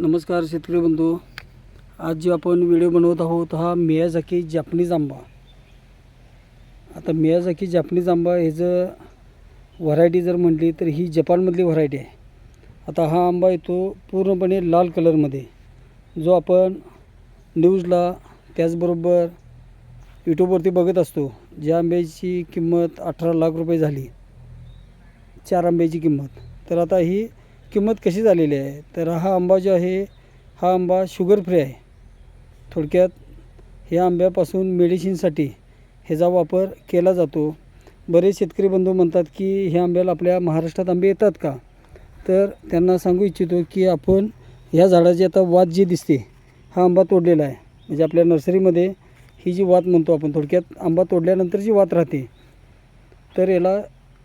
नमस्कार शेतकरी बंधू. आज जे आपण व्हिडिओ बनवत आहोत हा मियाझाकी जापनीज आंबा. आता मियाझाकी जापनीज आंबा ह्याचं व्हरायटी जर म्हटली तर ही जपानमधली व्हरायटी आहे. आता हा आंबा येतो पूर्णपणे लाल कलरमध्ये जो आपण न्यूजला त्याचबरोबर यूट्यूबवरती बघत असतो ज्या आंब्याची किंमत अठरा लाख रुपये झाली. चार आंब्याची किंमत. तर आता ही किंमत कशी झालेली आहे? तर हा आंबा जो आहे हा आंबा शुगर फ्री आहे. थोडक्यात ह्या आंब्यापासून मेडिसिनसाठी ह्याचा वापर केला जातो. बरेच शेतकरी बंधू म्हणतात की ह्या आंब्याला आपल्या महाराष्ट्रात आंबे येतात का? तर त्यांना सांगू इच्छितो की आपण ह्या झाडाची आता वात जी दिसते हा आंबा तोडलेला आहे. म्हणजे आपल्या नर्सरीमध्ये ही जी वात म्हणतो आपण थोडक्यात आंबा तोडल्यानंतर जी वात राहते. तर याला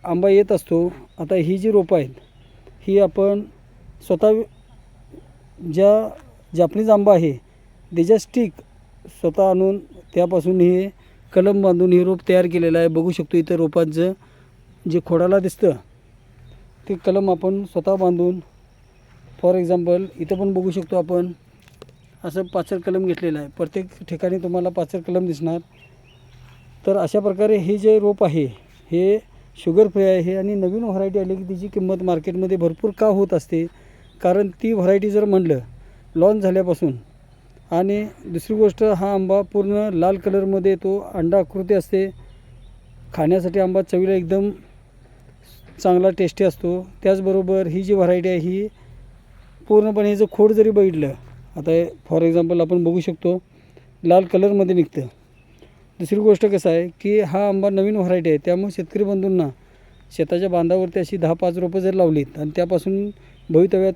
आंबा येत असतो. आता ही जी रोपं आहेत ही आपण स्वतः ज्या जापनीज आंबा आहे त्याच्या स्टिक स्वतः आणून त्यापासून हे कलम बांधून हे रोप तयार केलेलं आहे. बघू शकतो इथं रोपाचं जे खोडाला दिसतं ते कलम आपण स्वतः बांधून फॉर एक्झाम्पल इथं पण बघू शकतो आपण असं पाचर कलम घेतलेलं आहे. प्रत्येक ठिकाणी तुम्हाला पाचर कलम दिसणार. तर अशा प्रकारे हे जे रोप आहे हे शुगर फ्री आहे आणि नवीन व्हरायटी आली की तिची किंमत मार्केटमध्ये भरपूर का होत असते? कारण ती व्हरायटी जर म्हणलं लॉन्च झाल्यापासून. आणि दुसरी गोष्ट हा आंबा पूर्ण लाल कलरमध्ये तो अंडा आकृती असते. खाण्यासाठी आंबा चवीला एकदम चांगला टेस्टी असतो. त्याचबरोबर ही जी व्हरायटी आहे ही पूर्णपणे जर खोड जरी बघितलं आता फॉर एक्झाम्पल आपण बघू शकतो लाल कलरमध्ये निघतं. दुसरी गोष्ट कसं आहे की हा आंबा नवीन व्हरायटी आहे. त्यामुळे शेतकरी बंधूंना शेताच्या बांधावरती अशी दहा पाच रोपं जर लावलीत आणि त्यापासून भवितव्यात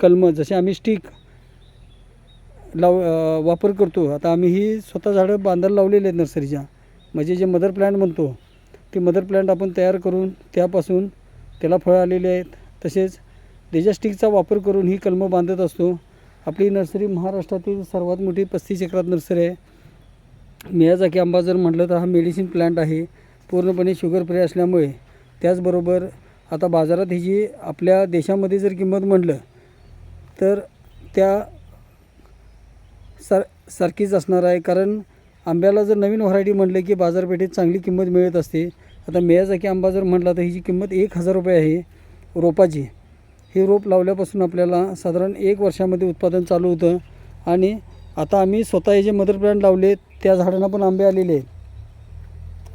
कलमं जसे आम्ही स्टिक लाव वापर करतो. आता आम्ही ही स्वतः झाडं बांधायला लावलेली आहेत नर्सरीच्या. म्हणजे जे मदर प्लॅन्ट म्हणतो ते मदर प्लॅन्ट आपण तयार करून त्यापासून त्याला फळं आलेली आहेत. तसेच त्याच्या स्टिकचा वापर करून ही कलमं बांधत असतो. आपली नर्सरी महाराष्ट्रातील सर्वात मोठी पस्तीस एकरात नर्सरी आहे. मियाजाकी आंबा जर म्हटलं तर हा मेडिसिन प्लांट आहे. पूर्णपणे शुगर फ्री असल्यामुळे त्याचबरोबर आता बाजारात ही जी आपल्या देशामध्ये जर किंमत म्हटलं तर त्या सार सारखीच असणार आहे. कारण आंब्याला जर नवीन व्हरायटी म्हटलं की बाजारपेठेत चांगली किंमत मिळत असते. आता मियाजाकी आंबा जर म्हटला तर हिची किंमत एक हजार रुपये आहे रोपाची हे रोप लावल्यापासून आपल्याला साधारण एक वर्षामध्ये उत्पादन चालू होतं. आणि आता आम्ही स्वतः हे जे मदर प्लॅन्ट लावले त्या झाडांना पण आंबे आलेले आहेत.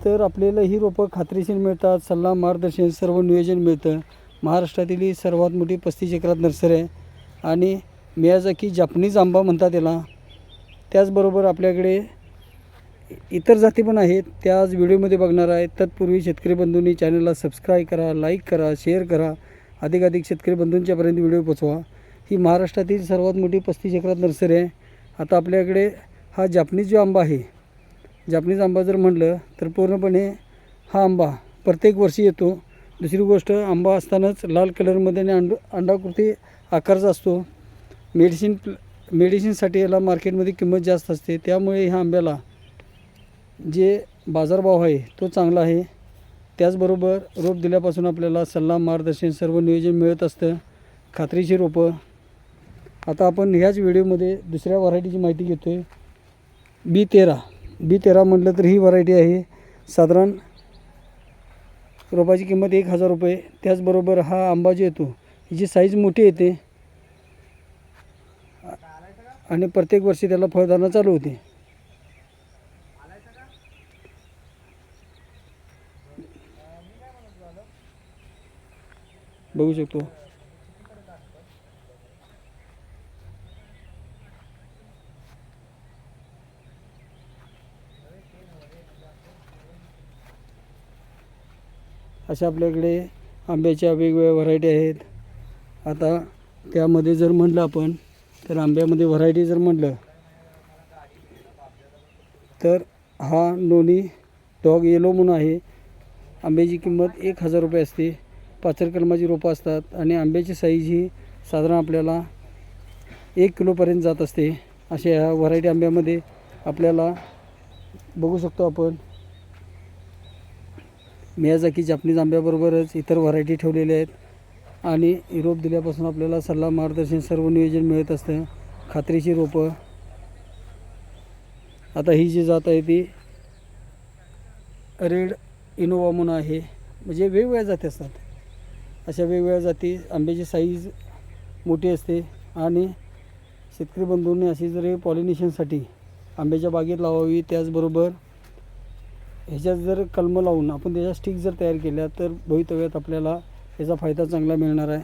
तर आपल्याला ही रोपं खात्रीशीर मिळतात सल्ला मार्गदर्शन सर्व नियोजन मिळतं. महाराष्ट्रातील ही सर्वात मोठी पस्तीस एकरात नर्सरी आहे. आणि मियाजाकी जापनीज आंबा म्हणतात त्याला त्याचबरोबर आपल्याकडे इतर जाती पण आहेत त्या आज व्हिडिओमध्ये बघणार आहेत तत्पूर्वी शेतकरी बंधूंनी चॅनलला सबस्क्राईब करा लाईक करा शेअर करा. अधिकाधिक शेतकरी बंधूंच्यापर्यंत व्हिडिओ पोचवा. ही महाराष्ट्रातील सर्वात मोठी पस्तीस एकरात नर्सरी आहे. आता आपल्याकडे हा जापनीज जो आंबा आहे जापनीज आंबा जर म्हटलं तर पूर्णपणे हा आंबा प्रत्येक वर्षी येतो. दुसरी गोष्ट आंबा असतानाच लाल कलरमध्ये आणि अंड अंडाकृती आकारचा असतो. मेडिसिन मेडिसिनसाठी याला मार्केटमध्ये किंमत जास्त असते. त्यामुळे ह्या आंब्याला जे बाजारभाव आहे तो चांगला आहे. त्याचबरोबर रोप दिल्यापासून आपल्याला सल्ला मार्गदर्शन सर्व नियोजन मिळत असतं. खात्रीची रोपं आता आपण ह्याच व्हिडिओमध्ये दुसऱ्या व्हरायटीची माहिती घेतो आहे बी तेरा. बी तेरा म्हटलं तर ही व्हरायटी आहे. साधारण रोपाची किंमत एक हजार रुपये. त्याचबरोबर हा आंबा जो येतो हिची साईज मोठी येते. आणि प्रत्येक वर्षी त्याला फळधारणा चालू होते. बघू शकतो. अशा आपल्याकडे आंब्याच्या वेगवेगळ्या व्हरायटी आहेत. आता त्यामध्ये जर म्हटलं आपण तर आंब्यामध्ये व्हरायटी जर म्हटलं तर हा नोनी डॉग येलो म्हणून आहे. आंब्याची किंमत एक हजार रुपये असते. पाचर कलमाची रोपं असतात आणि आंब्याची साईज ही साधारण आपल्याला एक किलोपर्यंत जात असते. अशा ह्या व्हरायटी आंब्यामध्ये आपल्याला बघू शकतो आपण. मियाजाकी जापनीज आंब्याबरोबरच इतर व्हरायटी ठेवलेल्या आहेत. आणि रोप दिल्यापासून आपल्याला सल्ला मार्गदर्शन सर्व नियोजन मिळत असतं. खात्रीची रोपं. आता ही जी जात आहे ती रेड इनोवा म्हणून आहे. म्हणजे वेगवेगळ्या जाती असतात. अशा वेगवेगळ्या जाती आंब्याची साईज मोठी असते. आणि शेतकरी बंधूंनी अशी जर पॉलिनेशनसाठी आंब्याच्या बागेत लावावी त्याचबरोबर ह्याच्यात जर कलमं लावून आपण त्याच्या स्टिक जर तयार केल्या तर भवितव्यात आपल्याला याचा फायदा चांगला मिळणार आहे.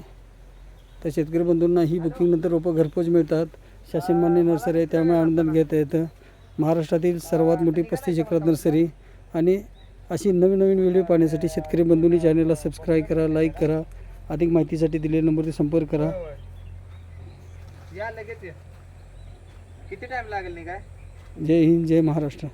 तर शेतकरी बंधूंना ही बुकिंगनंतर रोपं घरपोच मिळतात. शासनमान्य नर्सरी आहे त्यामुळे अनुदान घेता येतं. महाराष्ट्रातील सर्वात मोठी पस्तीस एकरात नर्सरी आणि अशी नवीन नवीन व्हिडिओ पाहण्यासाठी शेतकरी बंधूंनी चॅनलला सबस्क्राईब करा लाईक करा. अधिक माहितीसाठी दिलेल्या नंबरवर संपर्क करा. या लगेच किती टाइम लागेल नाही काय जय हिंद जय महाराष्ट्र.